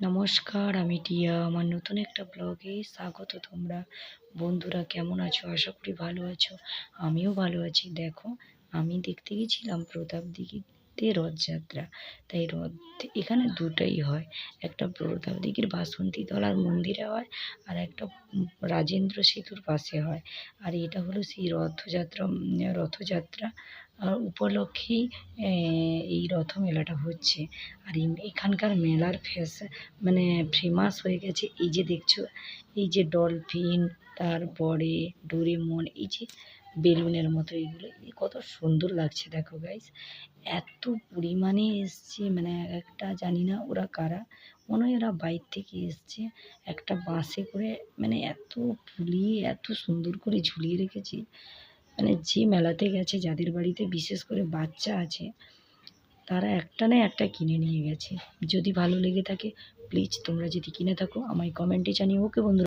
নমস্কার, আমি টিয়া। আমার নতুন একটা ব্লগে স্বাগত তোমরা। বন্ধুরা, কেমন আছো? আশা করি ভালো আছো। আমিও ভালো আছি। দেখো, আমি দেখতে গেছিলাম প্রতাপ দিঘিতে রথযাত্রা। তাই রথ এখানে দুটোই হয়। একটা প্রতাপ দিঘির বাসন্তী তলার মন্দিরে হয় আর একটা রাজেন্দ্র সেতুর পাশে হয়। আর এটা হলো সেই রথযাত্রা রথযাত্রা উপলক্ষেই এই রথ মেলাটা হচ্ছে। আর এখানকার মেলার ফেস মানে ফেমাস হয়ে গেছে। এই যে দেখছ, এই যে ডলফিন তারপরে ডোরেমন এই যে বেলুনের মতো এগুলো কত সুন্দর লাগছে, দেখো গাইস এত পরিমাণে এসছে মানে এক একটা জানি না ওরা কারা, মনে হয় ওরা বাইর থেকে এসছে, একটা বাসে করে মানে এত ফুলিয়ে, এত সুন্দর করে ঝুলিয়ে রেখেছে মানে যে মেলাতে গেছে, যাদের বাড়িতে বিশেষ করে বাচ্চা আছে, তারা একটা না একটা কিনে নিয়ে গেছে। যদি ভালো লেগে থাকে প্লিজ তোমরা যদি কিনে থাকো, আমায় কমেন্টে জানিও ওকে বন্ধুরা?